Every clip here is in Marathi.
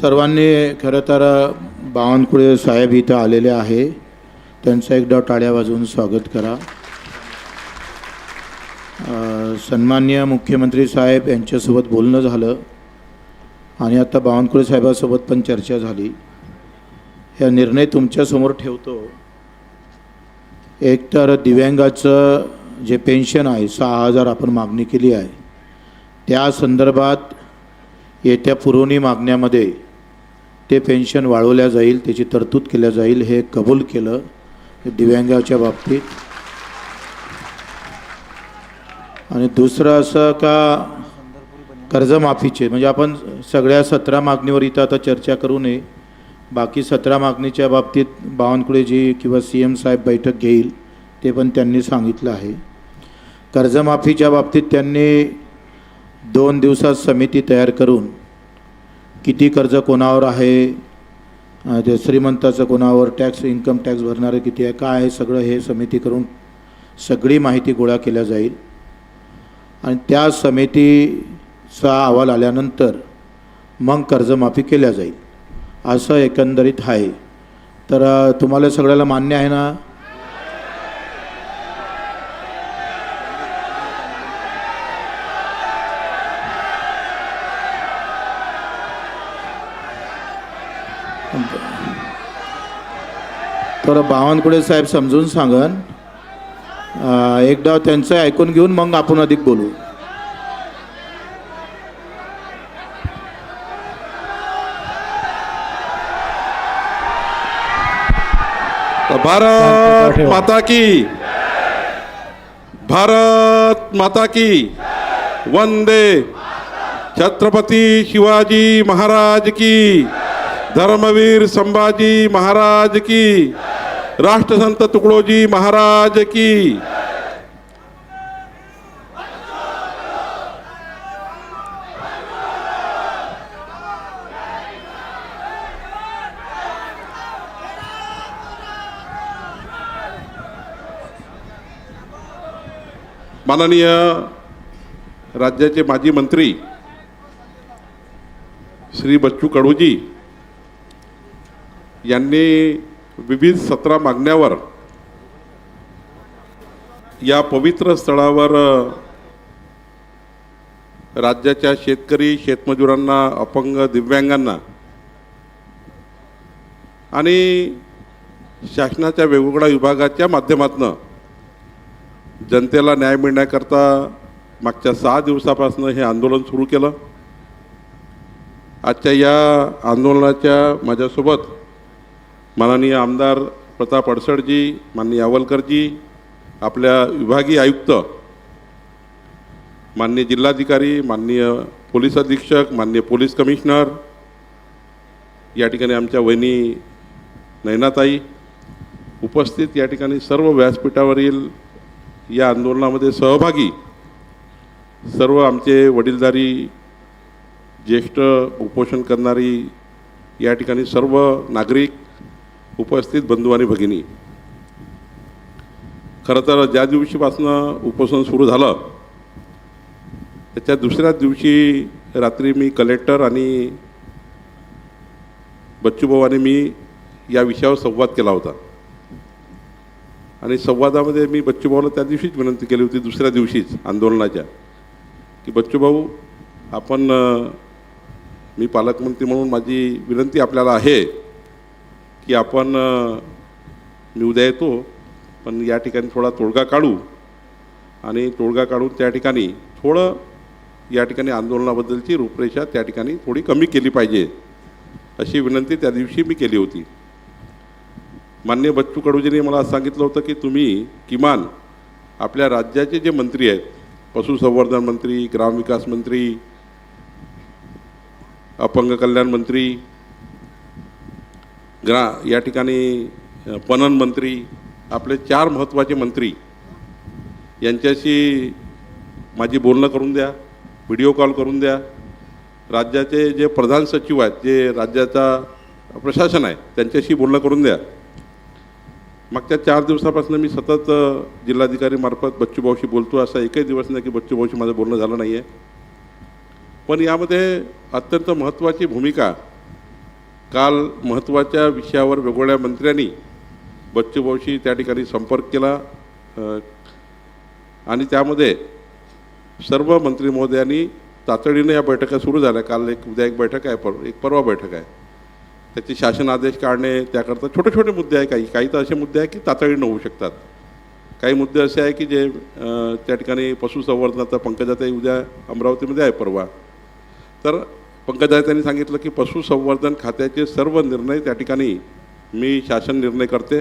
सर्वांनी खरं तर बावनकुळे साहेब इथं आलेले आहे. त्यांचं एकदा टाळ्या वाजवून स्वागत करा. सन्मान्य मुख्यमंत्री साहेब यांच्यासोबत बोलणं झालं. आणि आता बावनकुळे साहेबासोबत पण चर्चा झाली. ह्या निर्णय तुमच्यासमोर ठेवतो. एक तर दिव्यांगाचं जे पेन्शन आहे सहा हजार आपण मागणी केली आहे. त्या संदर्भात येत्या पुरवणी मागण्यामध्ये ते पेन्शन वाढवल्या जाईल त्याची तरतूद केल्या जाईल हे कबूल केलं दिव्यांगाच्या बाबतीत. आणि दुसरं असं का कर्जमाफीचे म्हणजे आपण सगळ्या सतरा मागणीवर इथं आता चर्चा करू नये. बाकी सतरा मागणीच्या बाबतीत बावनकुळेजी किंवा सी एम साहेब बैठक घेईल ते पण त्यांनी सांगितलं आहे. कर्जमाफीच्या बाबतीत त्यांनी दोन दिवसात समिती तयार करून किती कर्ज कोणावर आहे? जे ते श्रीमंताचं कोणावर टॅक्स इन्कम टॅक्स भरणारे किती आहे? काय आहे? सगळं हे समिती करून सगळी माहिती गोळा केल्या जाईल. आणि त्या समितीचा अहवाल आल्यानंतर मग कर्जमाफी केल्या जाईल. असं एकंदरीत आहे. तर तुम्हाला सगळ्याला मान्य आहे ना? तर बावनकुळे साहेब समजून सांगन. एकदा त्यांचं ऐकून घेऊन मग आपण अधिक बोलू. भारत माता की. भारत माता की. वंदे. छत्रपती शिवाजी महाराज की. धर्मवीर संभाजी महाराज की। राष्ट्रसंत तुकडोजी महाराज की। माननीय राज्याचे माजी मंत्री श्री बच्चू कडूजी यांनी विविध सतरा मागण्यावर या पवित्र स्थळावर राज्याच्या शेतकरी शेतमजुरांना अपंग दिव्यांगांना आणि शासनाच्या वेगवेगळ्या विभागाच्या माध्यमातून जनतेला न्याय मिळण्याकरता मागच्या सहा दिवसापासून हे आंदोलन सुरू केलं. आजच्या या आंदोलनाच्या माझ्यासोबत माननीय आमदार प्रताप अडसडजी माननीय अवलकरजी आपल्या विभागीय आयुक्त माननीय जिल्हाधिकारी माननीय पोलीस अधीक्षक माननीय पोलीस कमिशनर या ठिकाणी आमच्या वहिनी नैनाताई उपस्थित या ठिकाणी सर्व व्यासपीठावरील या आंदोलनामध्ये सहभागी सर्व आमचे वडीलधारी ज्येष्ठ उपोषण करणारी या ठिकाणी सर्व नागरिक उपस्थित बंधू आणि भगिनी. खरं तर ज्या दिवशीपासनं उपोषण सुरू झालं त्याच्या दुसऱ्याच दिवशी रात्री मी कलेक्टर आणि बच्चूभाऊ मी या विषयावर संवाद केला होता. आणि संवादामध्ये मी बच्चूभाऊला त्या दिवशीच विनंती केली होती दुसऱ्या दिवशीच आंदोलनाच्या की बच्चूभाऊ आपण मी पालकमंत्री म्हणून माझी विनंती आपल्याला आहे की आपण मी उद्या येतो पण या ठिकाणी थोडा तोडगा काढू आणि तोडगा काढून त्या ठिकाणी थोडं या ठिकाणी आंदोलनाबद्दलची रूपरेषा त्या ठिकाणी थोडी कमी केली पाहिजे अशी विनंती त्या दिवशी मी केली होती. मान्य बच्चू कडूजींनी मला सांगितलं होतं की तुम्ही किमान आपल्या राज्याचे जे मंत्री आहेत पशुसंवर्धन मंत्री ग्रामविकास मंत्री अपंग कल्याण मंत्री ग्रा या ठिकाणी पणन मंत्री आपले चार महत्त्वाचे मंत्री यांच्याशी माझी बोलणं करून द्या व्हिडिओ कॉल करून द्या. राज्याचे जे प्रधान सचिव आहेत जे राज्याचा प्रशासन आहे त्यांच्याशी बोलणं करून द्या. मागच्या चार दिवसापासून मी सतत जिल्हाधिकारीमार्फत बच्चूभाऊशी बोलतो असा एकही दिवस नाही की बच्चूभाऊशी माझं बोलणं झालं नाही आहे पण यामध्ये अत्यंत महत्त्वाची भूमिका काल महत्त्वाच्या विषयावर वेगवेगळ्या मंत्र्यांनी बच्चूभाऊशी त्या ठिकाणी संपर्क केला. आणि त्यामध्ये सर्व मंत्री महोदयांनी तातडीनं या बैठका सुरू झाल्या. काल एक उद्या एक बैठक आहे पर एक परवा बैठक आहे. त्याचे शासन आदेश काढणे त्याकरता छोटे छोटे मुद्दे आहे काही. काही तर असे मुद्दे आहे की तातडीनं होऊ शकतात. काही मुद्दे असे आहे की जे त्या ठिकाणी पशुसंवर्धनाचा पंकजाताई उद्या अमरावतीमध्ये आहे परवा. तर पंकजाताई त्यांनी सांगितलं की पशुसंवर्धन खात्याचे सर्व निर्णय त्या ठिकाणी मी शासन निर्णय करते.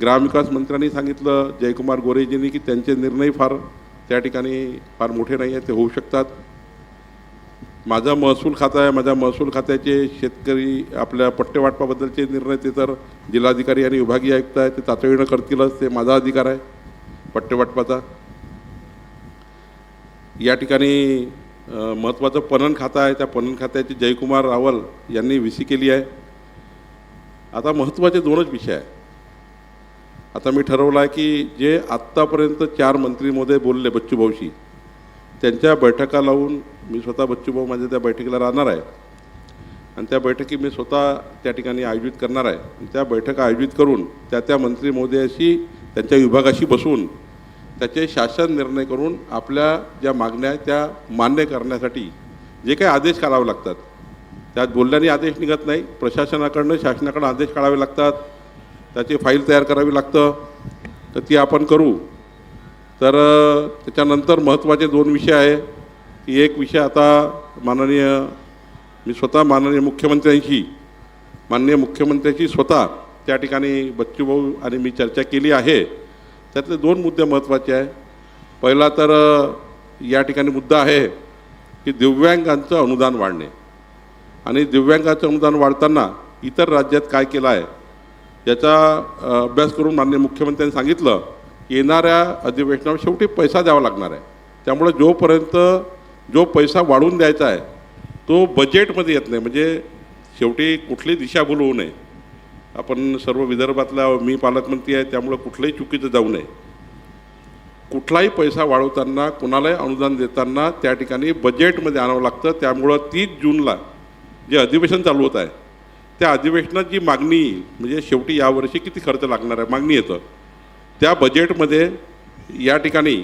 ग्रामविकास मंत्र्यांनी सांगितलं जयकुमार गोरेजींनी की त्यांचे निर्णय फार त्या ठिकाणी फार मोठे नाही आहेत ते होऊ शकतात. माझा महसूल खातं आहे माझ्या महसूल खात्याचे शेतकरी आपल्या पट्टेवाटपाबद्दलचे निर्णय ते तर जिल्हाधिकारी आणि विभागीय आयुक्त आहे ते तातडीनं करतीलच ते माझा अधिकार आहे पट्टेवाटपाचा. या ठिकाणी महत्त्वाचं पणन खातं आहे. त्या पणन खात्याचे जयकुमार रावल यांनी व्ही सी केली आहे. आता महत्त्वाचे दोनच विषय आहे. आता मी ठरवलं आहे की जे आत्तापर्यंत चार मंत्रीमध्ये बोलले बच्चूभाऊशी त्यांच्या बैठका लावून मी स्वतः बच्चूभाऊ माझ्या त्या बैठकीला राहणार आहे. आणि त्या बैठकी मी स्वतः त्या ठिकाणी आयोजित करणार आहे. त्या बैठका आयोजित करून त्या त्या मंत्री महोदयाशी त्यांच्या विभागाशी बसून त्याचे शासन निर्णय करून आपल्या ज्या मागण्या त्या मान्य करण्यासाठी जे काही आदेश काढावे लागतात. त्यात बोलल्याने आदेश निघत नाही प्रशासनाकडनं शासनाकडनं आदेश काढावे लागतात. त्याची फाईल तयार करावी लागतं. तर ती आपण करू. तर त्याच्यानंतर महत्त्वाचे दोन विषय आहे. की एक विषय आता माननीय मी स्वतः माननीय मुख्यमंत्र्यांशी माननीय मुख्यमंत्र्यांशी स्वतः त्या ठिकाणी बच्चूभाऊ आणि मी चर्चा केली आहे. त्यातले दोन मुद्दे महत्त्वाचे आहे पहिला तर या ठिकाणी मुद्दा आहे की दिव्यांगांचं अनुदान वाढणे. आणि दिव्यांगाचं अनुदान वाढताना इतर राज्यात काय केलं आहे याचा अभ्यास करून माननीय मुख्यमंत्र्यांनी सांगितलं येणाऱ्या अधिवेशनावर शेवटी पैसा द्यावा लागणार आहे. त्यामुळे जोपर्यंत जो पैसा वाढवून द्यायचा आहे तो बजेटमध्ये येत नाही. म्हणजे शेवटी कुठली दिशाभूल होऊ नये. आपण सर्व विदर्भातला मी पालकमंत्री आहे त्यामुळं कुठलंही चुकीचं जाऊ नये. कुठलाही पैसा वाढवताना कुणालाही अनुदान देताना त्या ठिकाणी बजेटमध्ये आणावं लागतं. त्यामुळं तीस जूनला जे अधिवेशन चालू होत आहे त्या अधिवेशनात जी मागणी येईल म्हणजे शेवटी यावर्षी किती खर्च लागणार आहे मागणी येतं. त्या बजेटमध्ये या ठिकाणी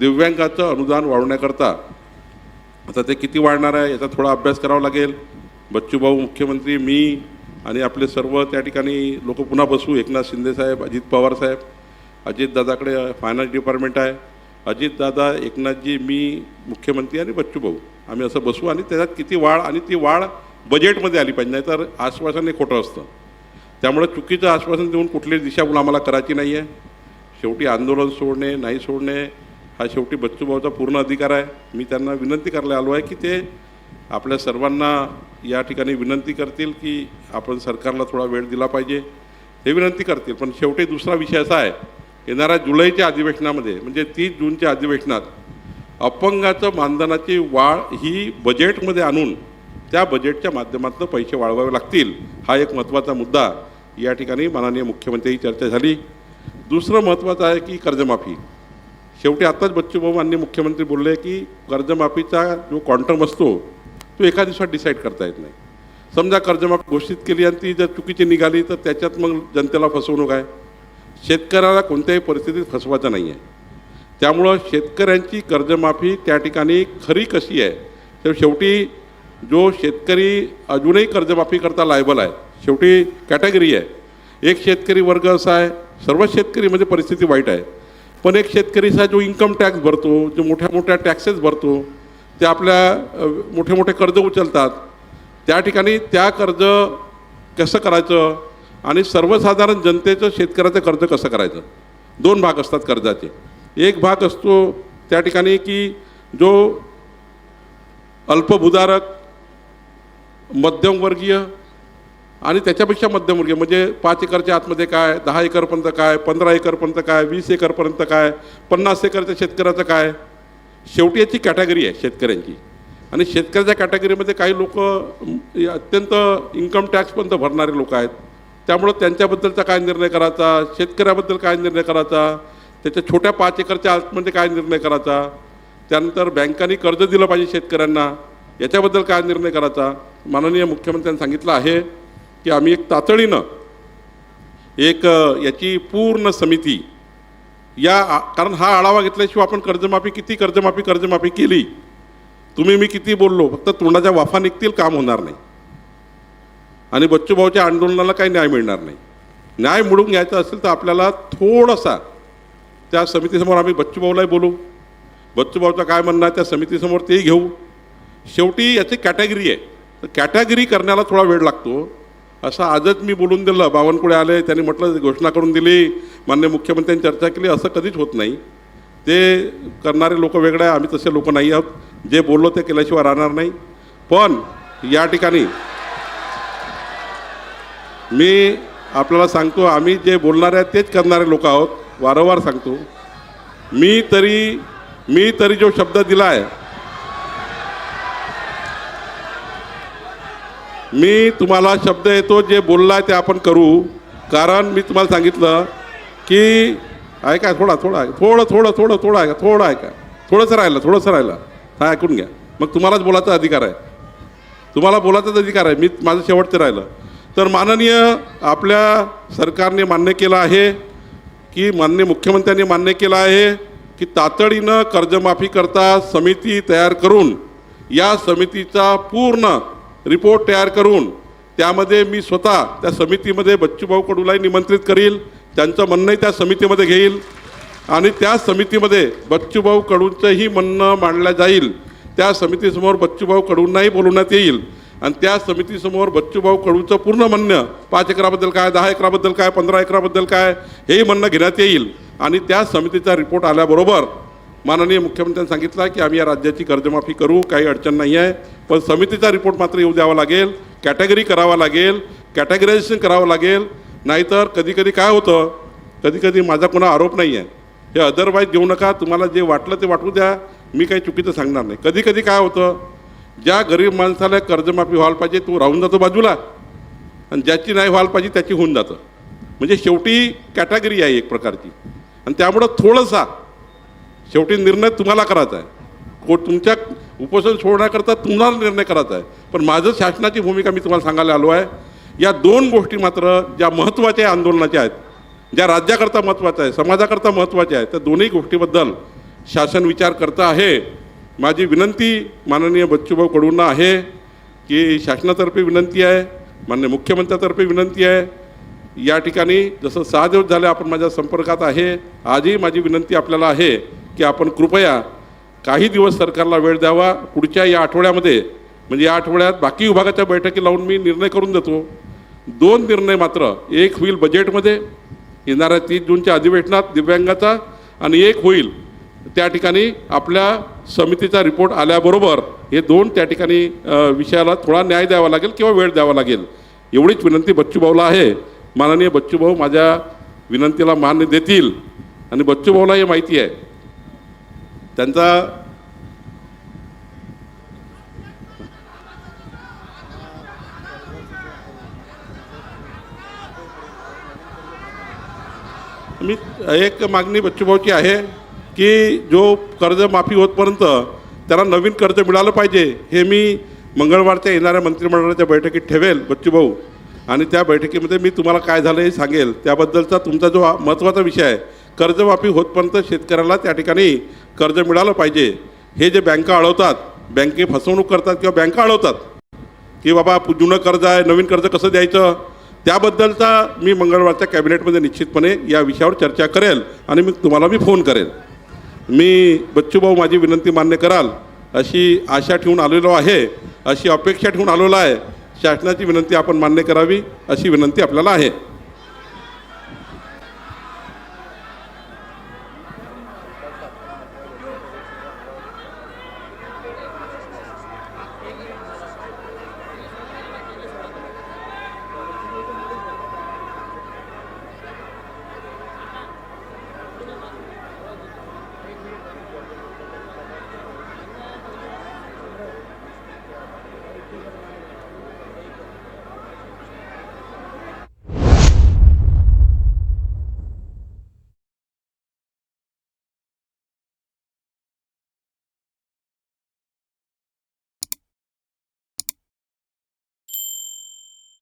दिव्यांगाचं अनुदान वाढवण्याकरता आता ते किती वाढणार आहे याचा थोडा अभ्यास करावा लागेल. बच्चूभाऊ मुख्यमंत्री मी आणि आपले सर्व त्या ठिकाणी लोक पुन्हा बसू. एकनाथ शिंदेसाहेब अजित पवारसाहेब अजितदादाकडे फायनान्स डिपार्टमेंट आहे. अजितदादा एकनाथजी मी मुख्यमंत्री आणि बच्चूभाऊ आम्ही असं बसू आणि त्याच्यात किती वाढ आणि ती वाढ बजेटमध्ये आली पाहिजे नाहीतर आश्वासन हे खोटं असतं. त्यामुळे चुकीचं आश्वासन देऊन कुठली दिशाभूल आम्हाला करायची नाही आहे शेवटी आंदोलन सोडणे नाही सोडणे हा शेवटी बच्चूभाऊचा पूर्ण अधिकार आहे. मी त्यांना विनंती करायला आलो आहे की ते आपल्या सर्वांना या ठिकाणी विनंती करतील की आपण सरकारला थोडा वेळ दिला पाहिजे. हे विनंती करतील पण शेवटी दुसरा विषय असा आहे येणाऱ्या जुलैच्या अधिवेशनामध्ये म्हणजे तीस जूनच्या अधिवेशनात अपंगाचं मानधनाची वाढ ही बजेटमध्ये आणून त्या बजेटच्या माध्यमातून पैसे वाढवावे लागतील हा एक महत्त्वाचा मुद्दा या ठिकाणी माननीय मुख्यमंत्री चर्चा झाली. दुसरं महत्त्वाचं आहे की कर्जमाफी. शेवटी आत्ताच बच्चूभाऊ माननीय मुख्यमंत्री बोलले की कर्जमाफीचा जो क्वांटम असतो तो एका दिवसात डिसाईड करता येत नाही. समजा कर्जमाफी घोषित केली आणि ती जर चुकीची निघाली तर त्याच्यात मग जनतेला फसवणूक आहे. शेतकऱ्याला कोणत्याही परिस्थितीत फसवायचं नाही आहे. त्यामुळं शेतकऱ्यांची कर्जमाफी त्या ठिकाणी खरी कशी आहे? तर शेवटी जो शेतकरी अजूनही कर्जमाफी करता लायबल आहे शेवटी कॅटेगरी आहे. एक शेतकरी वर्ग असा आहे सर्व शेतकरी म्हणजे परिस्थिती वाईट आहे. पण एक शेतकरी असा जो इन्कम टॅक्स भरतो जो मोठ्या मोठ्या टॅक्सेस भरतो ते आपल्या मोठे मोठे कर्ज उचलतात. त्या ठिकाणी त्या कर्ज कसं करायचं आणि सर्वसाधारण जनतेचं शेतकऱ्याचं कर्ज कसं करायचं? दोन भाग असतात कर्जाचे. एक भाग असतो त्या ठिकाणी की जो अल्पभूधारक मध्यमवर्गीय आणि त्याच्यापेक्षा मध्यमवर्गीय म्हणजे पाच एकरच्या आतमध्ये काय दहा एकरपर्यंत काय पंधरा एकरपर्यंत काय वीस एकरपर्यंत काय पन्नास एकरच्या शेतकऱ्याचं काय शेवटी याची कॅटेगरी आहे शेतकऱ्यांची. आणि शेतकऱ्याच्या कॅटेगरीमध्ये काही लोक अत्यंत इन्कम टॅक्सपर्यंत भरणारे लोक आहेत. त्यामुळं त्यांच्याबद्दलचा काय निर्णय करायचा? शेतकऱ्याबद्दल काय निर्णय करायचा? त्याच्या छोट्या पाच एकरच्या आतमध्ये काय निर्णय करायचा? त्यानंतर बँकांनी कर्ज दिलं पाहिजे शेतकऱ्यांना. याच्याबद्दल काय निर्णय करायचा? माननीय मुख्यमंत्र्यांनी सांगितलं आहे की आम्ही एक तातडीनं एक याची पूर्ण समिती या आ- कारण हा आढावा घेतल्याशिवाय आपण कर्जमाफी किती कर्जमाफी कर्जमाफी केली? तुम्ही मी किती बोललो? फक्त तोंडाच्या वाफा निघतील काम होणार नाही. आणि बच्चूभाऊच्या आंदोलनाला काही न्याय मिळणार नाही. न्याय मिळून घ्यायचा असेल तर आपल्याला थोडासा त्या समितीसमोर आम्ही बच्चूभाऊलाही बोलू. बच्चूभाऊचं काय म्हणणं आहे त्या समितीसमोर तेही घेऊ. शेवटी याची कॅटेगरी आहे. तर कॅटेगरी करण्याला थोडा वेळ लागतो. असं आजच मी बोलून दिलं. बावनकुळे आले त्यांनी म्हटलं घोषणा करून दिली मान्य मुख्यमंत्र्यांनी चर्चा केली. असं कधीच होत नाही. ते करणारे लोक वेगळे आहे आम्ही तसे लोक नाही आहोत. जे बोललो ते केल्याशिवाय राहणार नाही. पण या ठिकाणी मी आपल्याला सांगतो आम्ही जे बोलणारे आहेत तेच करणारे लोक आहोत. वारंवार सांगतो. मी तरी मी तरी जो शब्द दिला आहे मी तुम्हाला शब्द येतो जे बोललाय ते आपण करू. कारण मी तुम्हाला सांगितलं की ऐका थोडा थोडा थोडं थोडं थोडं थोडं ऐका थोडं ऐका. थोडंसं राहिलं थोडंसं राहिलं. हा ऐकून घ्या. मग तुम्हालाच बोलायचा अधिकार आहे. तुम्हाला बोलायचाच अधिकार आहे. मी माझं शेवटचं राहिलं. तर माननीय आपल्या सरकारने मान्य केलं आहे की मान्य मुख्यमंत्र्यांनी मान्य केलं आहे की तातडीनं कर्जमाफी करता समिती तयार करून या समितीचा पूर्ण रिपोर्ट तयार करून त्यामध्ये मी स्वतः त्या समितीमध्ये बच्चूभाऊ कडूलाही निमंत्रित करील त्यांचं म्हणणंही त्या समितीमध्ये घेईल. आणि त्या समितीमध्ये बच्चूभाऊ कडूंचंही म्हणणं मांडलं जाईल. त्या समितीसमोर बच्चूभाऊ कडूंनाही बोलवण्यात येईल. आणि त्या समितीसमोर बच्चूभाऊ कडूंचं पूर्ण म्हणणं पाच एकराबद्दल काय दहा एकराबद्दल काय पंधरा एकराबद्दल काय हेही म्हणणं घेण्यात येईल. आणि त्या समितीचा रिपोर्ट आल्याबरोबर माननीय मुख्यमंत्र्यांनी सांगितलं की आम्ही या राज्याची कर्जमाफी करू काही अडचण नाही आहे. पण समितीचा रिपोर्ट मात्र येऊ द्यावा लागेल कॅटेगरी करावा लागेल कॅटेगरायझेशन करावं लागेल. नाहीतर कधीकधी काय होतं कधी कधी माझा कोणा आरोप नाही आहे. हे अदरवाईज देऊ नका तुम्हाला जे वाटलं ते वाटू द्या. मी काही चुकीचं सांगणार नाही. कधी कधी काय होतं ज्या गरीब माणसाला कर्जमाफी व्हायला पाहिजे तो राहून जातो बाजूला. आणि ज्याची नाही व्हायला पाहिजे त्याची होऊन जातं. म्हणजे शेवटी कॅटेगरी आहे एक प्रकारची. आणि त्यामुळं थोडंसा शेवटी निर्णय तुम्हाला करायचा आहे. को तुमच्या उपोषण सोडण्याकरता तुम्हाला निर्णय करायचा आहे. पण माझं शासनाची भूमिका मी तुम्हाला सांगायला आलो आहे. या दोन गोष्टी मात्र ज्या महत्त्वाच्या आंदोलनाच्या आहेत ज्या राज्याकरता महत्त्वाच्या आहे समाजाकरता महत्त्वाच्या आहेत त्या दोन्ही गोष्टीबद्दल शासन विचार करतं आहे. माझी विनंती माननीय बच्चूभाऊ कडूंना आहे की शासनातर्फे विनंती आहे माननीय मुख्यमंत्र्यातर्फे विनंती आहे. या ठिकाणी जसं सहा दिवस झाले आपण माझ्या संपर्कात आहे आजही माझी विनंती आपल्याला आहे की आपण कृपया काही दिवस सरकारला वेळ द्यावा. पुढच्या या आठवड्यामध्ये म्हणजे या आठवड्यात बाकी विभागाच्या बैठकी लावून मी निर्णय करून देतो. दोन निर्णय मात्र एक होईल बजेटमध्ये येणाऱ्या तीस जूनच्या अधिवेशनात दिव्यांगाचा आणि एक होईल त्या ठिकाणी आपल्या समितीचा रिपोर्ट आल्याबरोबर हे दोन त्या ठिकाणी विषयाला थोडा न्याय द्यावा लागेल किंवा वेळ द्यावा लागेल. एवढीच विनंती बच्चूभाऊला आहे. माननीय बच्चूभाऊ माझ्या विनंतीला मान्य देतील. आणि बच्चूभाऊला हे माहिती आहे. त्यांचा मी एक मागणी बच्चूभाऊची आहे की जो कर्जमाफी होतपर्यंत त्याला नवीन कर्ज मिळालं पाहिजे हे मी मंगळवारच्या येणाऱ्या मंत्रिमंडळाच्या बैठकीत ठेवेल बच्चूभाऊ. आणि त्या बैठकीमध्ये मी तुम्हाला काय झालं हे सांगेल. त्याबद्दलचा तुमचा जो महत्त्वाचा विषय आहे कर्जमाफी होतपर्यंत शेतकऱ्याला त्या ठिकाणी कर्ज मिळालं पाहिजे. हे जे बँका अडवतात बँके फसवणूक करतात किंवा बँका अडवतात की बाबा पु- जुनं कर्ज आहे नवीन कर्ज कसं द्यायचं? त्याबद्दलचा मी मंगळवारच्या कॅबिनेटमध्ये निश्चितपणे या विषयावर चर्चा करेल आणि मी तुम्हाला मी फोन करेल. मी बच्चूभाऊ माझी विनंती मान्य कराल अशी आशा ठेवून आलेलो आहे अशी अपेक्षा ठेवून आलेलो आहे. शासनाची विनंती आपण मान्य करावी अशी विनंती आपल्याला आहे.